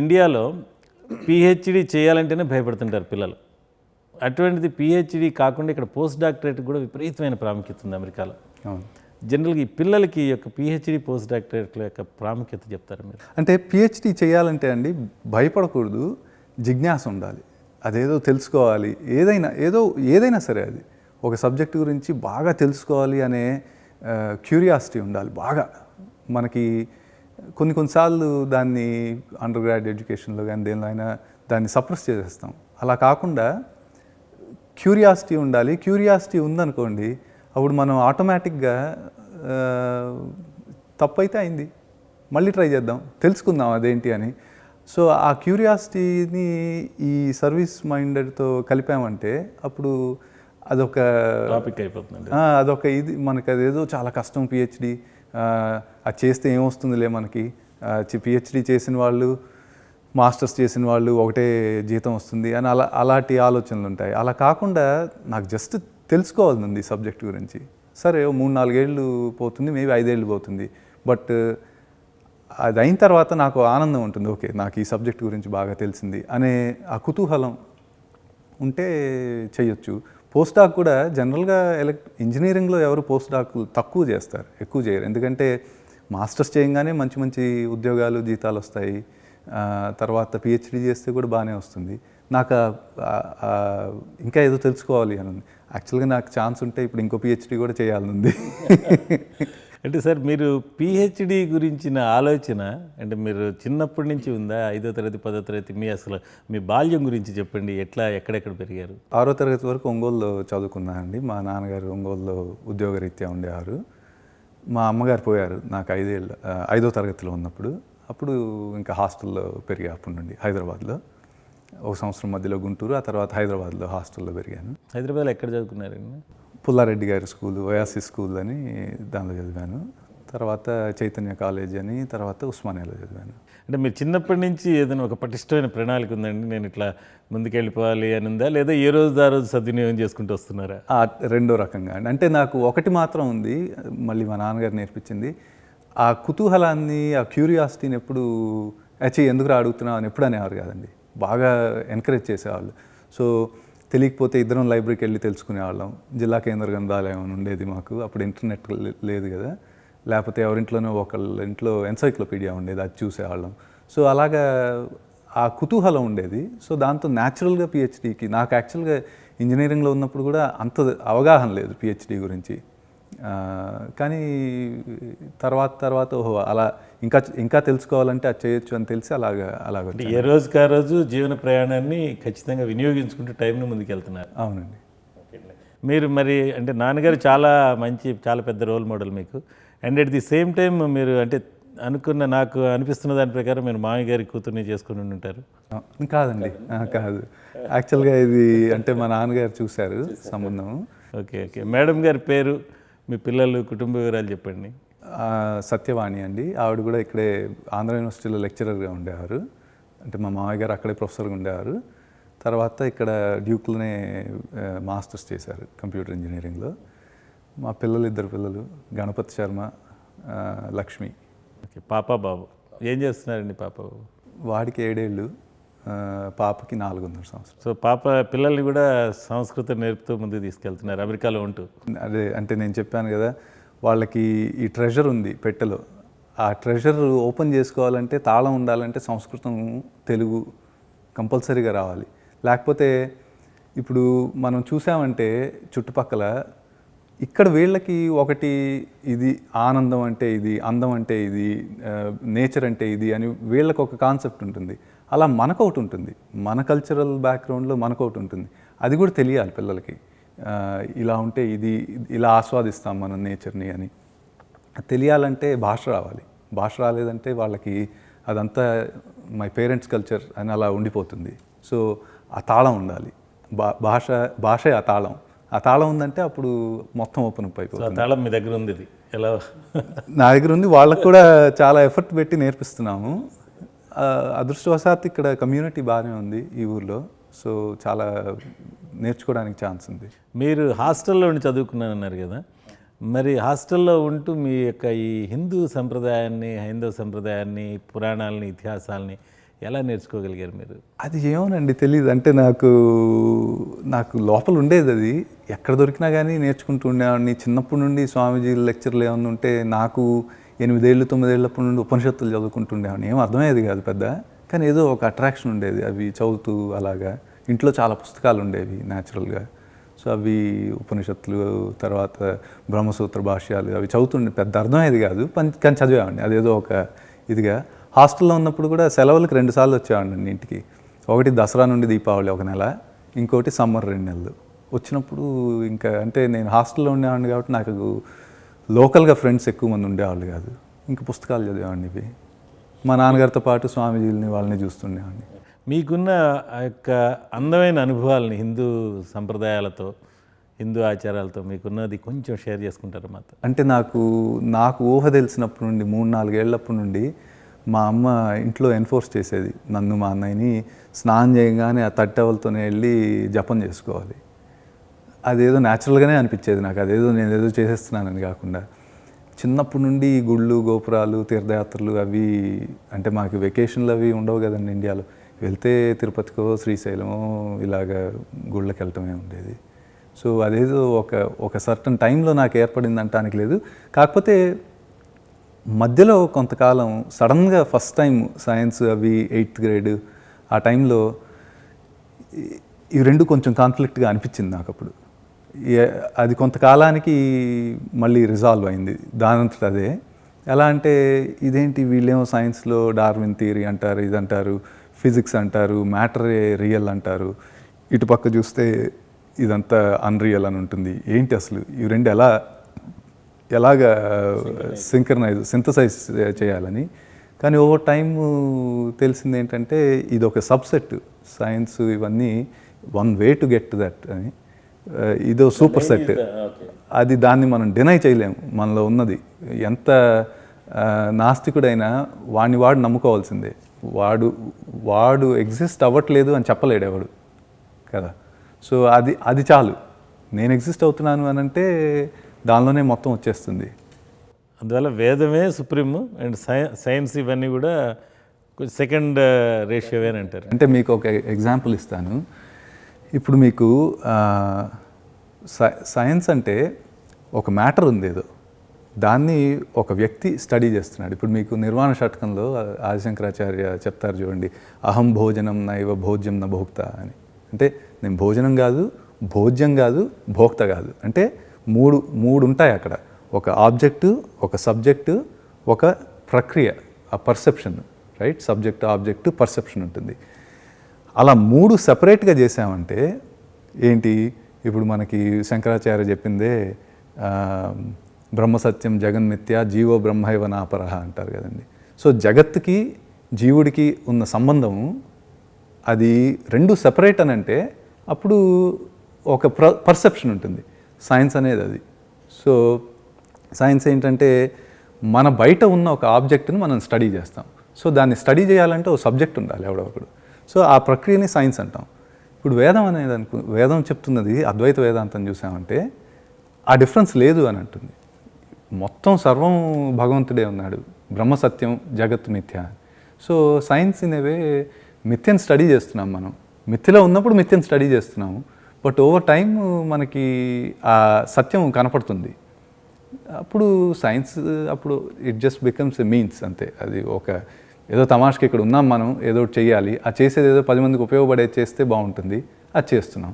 ఇండియాలో పిహెచ్డి చేయాలంటేనే భయపడుతుంటారు పిల్లలు. అటువంటిది పిహెచ్డి కాకుండా ఇక్కడ పోస్ట్ డాక్టరేట్ కూడా విపరీతమైన ప్రాముఖ్యత ఉంది అమెరికాలో. జనరల్గా ఈ పిల్లలకి యొక్క పిహెచ్డి పోస్ట్ డాక్టరేట్ల యొక్క ప్రాముఖ్యత చెప్తారు మీరు? అంటే పిహెచ్డి చేయాలంటే అండి భయపడకూడదు జిజ్ఞాస ఉండాలి. అదేదో తెలుసుకోవాలి. ఏదైనా ఏదో ఏదైనా సరే అది. ఒక సబ్జెక్ట్ గురించి బాగా తెలుసుకోవాలి అనే క్యూరియాసిటీ ఉండాలి బాగా. మనకి కొన్ని కొన్నిసార్లు దాన్ని అండర్ గ్రాడ్ ఎడ్యుకేషన్లో కానీ దేనిలో అయినా దాన్ని సప్రెస్ చేసేస్తాం. అలా కాకుండా క్యూరియాసిటీ ఉండాలి. క్యూరియాసిటీ ఉందనుకోండి అప్పుడు మనం ఆటోమేటిక్గా తప్పైతే అయింది. మళ్ళీ ట్రై చేద్దాం. తెలుసుకుందాం అదేంటి అని. సో ఆ క్యూరియాసిటీని ఈ సర్వీస్ మైండెడ్తో కలిపామంటే అప్పుడు అదొక టాపిక్ అయిపోతుంది అదొక ఇది మనకి అదేదో చాలా కష్టం పిహెచ్డి అది చేస్తే ఏమొస్తుందిలే మనకి? పిహెచ్డి చేసిన వాళ్ళు మాస్టర్స్ చేసిన వాళ్ళు ఒకటే జీతం వస్తుంది అని అలా అలాంటి ఆలోచనలు ఉంటాయి. అలా కాకుండా నాకు జస్ట్ తెలుసుకోవాలని ఉంది ఈ సబ్జెక్ట్ గురించి. సరే మూడు నాలుగేళ్ళు పోతుంది మేబీ ఐదేళ్ళు పోతుంది. బట్ అది అయిన తర్వాత నాకు ఆనందం ఉంటుంది ఓకే నాకు ఈ సబ్జెక్ట్ గురించి బాగా తెలిసింది అనే ఆ కుతూహలం ఉంటే చేయొచ్చు. పోస్ట్ డాక్ కూడా జనరల్గా ఎలక్ట్ ఇంజనీరింగ్లో ఎవరు పోస్ట్ డాక్ తక్కువ చేస్తారు ఎక్కువ చేయరు. ఎందుకంటే మాస్టర్స్ చేయగానే మంచి మంచి ఉద్యోగాలు జీతాలు వస్తాయి. తర్వాత పిహెచ్డి చేస్తే కూడా బాగానే వస్తుంది. నాకు ఇంకా ఏదో తెలుసుకోవాలి అని ఉంది. యాక్చువల్గా నాకు ఛాన్స్ ఉంటే ఇప్పుడు ఇంకో పిహెచ్డి కూడా చేయాలని ఉంది. అంటే సార్ మీరు పిహెచ్డి గురించిన ఆలోచన అంటే మీరు చిన్నప్పటి నుంచి ఉందా? ఐదో తరగతి పదో తరగతి మీ అసలు మీ బాల్యం గురించి చెప్పండి. ఎట్లా ఎక్కడెక్కడ పెరిగారు? ఆరో తరగతి వరకు ఒంగోలులో చదువుకున్నానండి మా నాన్నగారు ఒంగోలులో ఉద్యోగరీత్యా ఉండేవారు. మా అమ్మగారు పోయారు నాకు ఐదేళ్ళు ఐదో తరగతిలో ఉన్నప్పుడు. అప్పుడు ఇంకా హాస్టల్లో పెరిగా అప్పటి నుండి హైదరాబాద్లో. ఒక సంవత్సరం మధ్యలో గుంటూరు ఆ తర్వాత హైదరాబాద్లో హాస్టల్లో పెరిగాను. హైదరాబాద్లో ఎక్కడ చదువుకున్నారండి? పుల్లారెడ్డి గారి స్కూల్ ఓయాసి స్కూల్ అని దానిలో చదివాను. తర్వాత చైతన్య కాలేజ్ అని తర్వాత ఉస్మానియాలో చదివాను. అంటే మీరు చిన్నప్పటి నుంచి ఏదైనా ఒక పటిష్టమైన ప్రణాళిక ఉందండి? నేను ఇట్లా ముందుకెళ్ళిపోవాలి అని ఉందా? లేదా ఏ రోజు ఆ రోజు సద్వినియోగం చేసుకుంటూ వస్తున్నారా? ఆ రెండో రకంగా అండి. అంటే నాకు ఒకటి మాత్రం ఉంది మళ్ళీ మా నాన్నగారు నేర్పించింది. ఆ కుతూహలాన్ని ఆ క్యూరియాసిటీని ఎప్పుడు అచ్చి ఎందుకు అడుగుతున్నావు? అని ఎప్పుడు అనేవారు కాదండి. బాగా ఎంకరేజ్ చేసేవాళ్ళు. సో తెలియకపోతే ఇద్దరం లైబ్రరీకి వెళ్ళి తెలుసుకునేవాళ్ళం జిల్లా కేంద్ర గ్రంథాలయం ఉండేది మాకు. అప్పుడు ఇంటర్నెట్ లేదు కదా. లేకపోతే ఎవరింట్లోనో ఒకళ్ళ ఇంట్లో ఎన్సైక్లోపీడియా ఉండేది. అది చూసేవాళ్ళం. సో అలాగా ఆ కుతూహలం ఉండేది. సో దాంతో న్యాచురల్గా పిహెచ్డీకి నాకు యాక్చువల్గా ఇంజనీరింగ్లో ఉన్నప్పుడు కూడా అంత అవగాహన లేదు పిహెచ్డీ గురించి. కానీ తర్వాత తర్వాత ఓహో అలా ఇంకా ఇంకా తెలుసుకోవాలంటే అది చేయొచ్చు అని తెలిసి అలాగా అలాగ ఏ రోజుకి ఆ రోజు జీవన ప్రయాణాన్ని ఖచ్చితంగా వినియోగించుకుంటూ టైంని ముందుకెళ్తున్నారు. అవునండి. మీరు మరి అంటే నాన్నగారు చాలా మంచి చాలా పెద్ద రోల్ మోడల్ మీకు. And at the same time మీరు అంటే అనుకున్న నాకు అనిపిస్తున్న దాని ప్రకారం మీరు మామయ్య గారి కూతుర్ని చేసుకుని ఉంటారు. కాదండి. కాదు. యాక్చువల్గా ఇది అంటే మా నాన్నగారు చూశారు సంబంధం. Okay okay. మేడం గారి పేరు మీ పిల్లలు కుటుంబ వివరాలు చెప్పండి. సత్యవాణి అండి. ఆవిడ కూడా ఇక్కడే ఆంధ్ర యూనివర్సిటీలో లెక్చరర్గా ఉండేవారు. అంటే మా మామయ్య గారు అక్కడే ప్రొఫెసర్గా ఉండేవారు. తర్వాత ఇక్కడ డ్యూక్లోనే మాస్టర్స్ చేశారు కంప్యూటర్ ఇంజనీరింగ్లో. మా పిల్లలు ఇద్దరు పిల్లలు గణపతి శర్మ లక్ష్మి. ఓకే పాప బాబు. ఏం చేస్తున్నారండి పాప వాడికి ఏడేళ్ళు. పాపకి నాలుగున్నర సంవత్సరం సో పాప పిల్లల్ని కూడా సంస్కృతం నేర్పుతూ ముందుకు తీసుకెళ్తున్నారు అమెరికాలో ఉంటూ. అదే అంటే నేను చెప్పాను కదా వాళ్ళకి ఈ ట్రెజర్ ఉంది పెట్టెలో. ఆ ట్రెజర్ ఓపెన్ చేసుకోవాలంటే తాళం ఉండాలంటే సంస్కృతం తెలుగు కంపల్సరీగా రావాలి. లేకపోతే ఇప్పుడు మనం చూసామంటే చుట్టుపక్కల ఇక్కడ వీళ్ళకి ఒకటి ఇది ఆనందం అంటే ఇది అందం అంటే ఇది నేచర్ అంటే ఇది అని వీళ్ళకి ఒక కాన్సెప్ట్ ఉంటుంది. అలా మనకు ఒకటి ఉంటుంది. మన కల్చరల్ బ్యాక్గ్రౌండ్లో మనకు ఒకటి ఉంటుంది. అది కూడా తెలియాలి పిల్లలకి. ఇలా ఉంటే ఇది ఇలా ఆస్వాదిస్తాం మనం నేచర్ని అని. తెలియాలంటే భాష రావాలి. భాష రాలేదంటే వాళ్ళకి అదంతా మై పేరెంట్స్ కల్చర్ అని అలా ఉండిపోతుంది. సో ఆ తాళం ఉండాలి. భాష భాషే ఆ తాళం. ఆ తాళం ఉందంటే అప్పుడు మొత్తం ఓపెన్ అప్ అయిపోతుంది ఆ తాళం మీ దగ్గర ఉంది ఇది. ఎలా? నా దగ్గర ఉంది. వాళ్ళకు కూడా చాలా ఎఫర్ట్ పెట్టి నేర్పిస్తున్నాము. అదృష్టవశాత్తు ఇక్కడ కమ్యూనిటీ బాగానే ఉంది ఈ ఊర్లో. సో చాలా నేర్చుకోవడానికి ఛాన్స్ ఉంది. మీరు హాస్టల్లో ఉండి చదువుకున్నానన్నారు కదా. మరి హాస్టల్లో ఉంటూ మీ యొక్క ఈ హిందూ సంప్రదాయాన్ని హైందవ సంప్రదాయాన్ని పురాణాలని ఇతిహాసాలని ఎలా నేర్చుకోగలిగారు మీరు? అది ఏమోనండి తెలియదు అంటే నాకు నాకు లోపల ఉండేది అది. ఎక్కడ దొరికినా కానీ నేర్చుకుంటూ ఉండేవాడిని. చిన్నప్పటి నుండి స్వామీజీ లెక్చర్లు ఏమన్నా ఉంటే నాకు ఎనిమిదేళ్ళు తొమ్మిదేళ్ళప్పటి నుండి ఉపనిషత్తులు చదువుకుంటుండేవాడిని ఏం అర్థమయ్యేది కాదు పెద్ద. కానీ ఏదో ఒక అట్రాక్షన్ ఉండేది అవి చదువుతూ అలాగా. ఇంట్లో చాలా పుస్తకాలు ఉండేవి న్యాచురల్గా సో అవి ఉపనిషత్తులు తర్వాత బ్రహ్మసూత్ర భాష్యాలు అవి చదువుతుండే. పెద్ద అర్థమయ్యేది కాదు. పం- కానీ చదివేవాడిని. అదేదో ఒక ఇదిగా. హాస్టల్లో ఉన్నప్పుడు కూడా సెలవులకు రెండు సార్లు వచ్చేవాడిని ఇంటికి. ఒకటి దసరా నుండి దీపావళి ఒక నెల ఇంకోటి సమ్మర్ రెండు నెలలు. వచ్చినప్పుడు ఇంకా అంటే నేను హాస్టల్లో ఉండేవాడిని కాబట్టి నాకు లోకల్గా ఫ్రెండ్స్ ఎక్కువ మంది ఉండేవాళ్ళు కాదు. ఇంకా పుస్తకాలు చదివేవాడిని ఇవి. మా నాన్నగారితో పాటు స్వామీజీలని వాళ్ళని చూస్తుండేవాడిని. మీకున్న ఆ యొక్క అందమైన అనుభవాలని హిందూ సంప్రదాయాలతో హిందూ ఆచారాలతో మీకున్నది కొంచెం షేర్ చేసుకుంటారా మాతో? అంటే నాకు నాకు ఊహ తెలిసినప్పటి నుండి మూడు నాలుగేళ్ళప్పటి నుండి మా అమ్మ ఇంట్లో ఎన్ఫోర్స్ చేసేది నన్ను మా అన్నయ్యని స్నానం చేయగానే ఆ తట్టెవలతోనే వెళ్ళి జపం చేసుకోవాలి. అదేదో న్యాచురల్గానే అనిపించేది నాకు అదేదో నేను ఏదో చేసేస్తున్నానని కాకుండా. చిన్నప్పటి నుండి గుళ్ళు గోపురాలు తీర్థయాత్రలు అవి అంటే మాకు వెకేషన్లు అవి ఉండవు కదండి ఇండియాలో. వెళ్తే తిరుపతికో శ్రీశైలమో ఇలాగ గుళ్ళకి వెళ్ళటమే ఉండేది. సో అదేదో ఒక ఒక సర్టన్ టైంలో నాకు ఏర్పడింది అంటానికి లేదు. కాకపోతే మధ్యలో కొంతకాలం సడన్గా ఫస్ట్ టైం సైన్స్ అవి ఎయిత్ గ్రేడ్ ఆ టైంలో ఈ- ఇవి రెండు కొంచెం కాన్ఫ్లిక్ట్గా అనిపించింది నాకు అప్పుడు అది కొంతకాలానికి మళ్ళీ రిజాల్వ్ అయింది దానంతట అదే. ఎలా అంటే ఇదేంటి వీళ్ళేమో సైన్స్లో డార్విన్ థియరీ అంటారు ఇది అంటారు ఫిజిక్స్ అంటారు మ్యాటరే రియల్ అంటారు. ఇటు పక్క చూస్తే ఇదంతా అన్రియల్ అని ఉంటుంది. ఏంటి అసలు ఇవి రెండు ఎలా ఎలాగ సింక్రనైజ్ సింథసైజ్ చేయాలని. కానీ ఓవర్ టైం తెలిసింది ఏంటంటే ఇది ఒక సబ్సెట్ సైన్స్ ఇవన్నీ one way to get to that అని. ఇదో సూపర్ సెట్. అది దాన్ని మనం డినై చేయలేము మనలో ఉన్నది. ఎంత నాస్తికుడైనా వాడిని వాడు నమ్ముకోవాల్సిందే. వాడు వాడు ఎగ్జిస్ట్ అవ్వట్లేదు అని చెప్పలేడు ఎవడు. కదా? సో అది అది చాలు. నేను ఎగ్జిస్ట్ అవుతున్నాను అని అంటే దానిలోనే మొత్తం వచ్చేస్తుంది. అందువల్ల వేదమే సుప్రీం అండ్ సైన్స్ ఇవన్నీ కూడా సెకండ్ రేషియోవే అని అంటారు. అంటే మీకు ఒక ఎగ్జాంపుల్ ఇస్తాను. ఇప్పుడు మీకు సైన్స్ అంటే ఒక మ్యాటర్ ఉంది ఏదో. దాన్ని ఒక వ్యక్తి స్టడీ చేస్తున్నాడు. ఇప్పుడు మీకు నిర్వాణ షట్కంలో ఆదిశంకరాచార్య చెప్తారు చూడండి అహం భోజనం నైవ భోజ్యం న భోక్త అని. అంటే నేను భోజనం కాదు భోజ్యం కాదు భోక్త కాదు. అంటే మూడు మూడు ఉంటాయి అక్కడ. ఒక ఆబ్జెక్టు ఒక సబ్జెక్టు ఒక ప్రక్రియ ఆ perception right? Subject object perception ఉంటుంది. అలా మూడు సపరేట్గా చేసామంటే ఏంటి? ఇప్పుడు మనకి శంకరాచార్య చెప్పిందే ఆ, బ్రహ్మసత్యం జగన్మిథ్య జీవో బ్రహ్మైవ నాపరహ అంటారు కదండి. సో జగత్తుకి జీవుడికి ఉన్న సంబంధము అది రెండు సపరేట్ అని అంటే అప్పుడు ఒక ప్ర పర్సెప్షన్ ఉంటుంది. సైన్స్ అనేది అది. సో సైన్స్ ఏంటంటే మన బయట ఉన్న ఒక ఆబ్జెక్ట్ని మనం స్టడీ చేస్తాం. సో దాన్ని స్టడీ చేయాలంటే ఒక సబ్జెక్ట్ ఉండాలి ఎవడొకడు. సో ఆ ప్రక్రియని సైన్స్ అంటాం. ఇప్పుడు వేదం అనేది అనుకు వేదం చెప్తున్నది అద్వైత వేదాంతం చూసామంటే ఆ డిఫరెన్స్ లేదు అని అంటుంది. మొత్తం సర్వం భగవంతుడే ఉన్నాడు. బ్రహ్మ సత్యం జగత్ మిథ్య. సో సైన్స్ ఇనేవే మిథ్యను స్టడీ చేస్తున్నాం మనం. మిథ్యలో ఉన్నప్పుడు మిథ్యను స్టడీ చేస్తున్నాము. బట్ ఓవర్ టైం మనకి ఆ సత్యం కనపడుతుంది. అప్పుడు సైన్స్ అప్పుడు it just becomes a means అంతే. అది ఒక ఏదో తమాషకి ఇక్కడ ఉన్నాం మనం ఏదో చేయాలి ఆ చేసేది ఏదో పది మందికి ఉపయోగపడేది చేస్తే బాగుంటుంది. అది చేస్తున్నాం.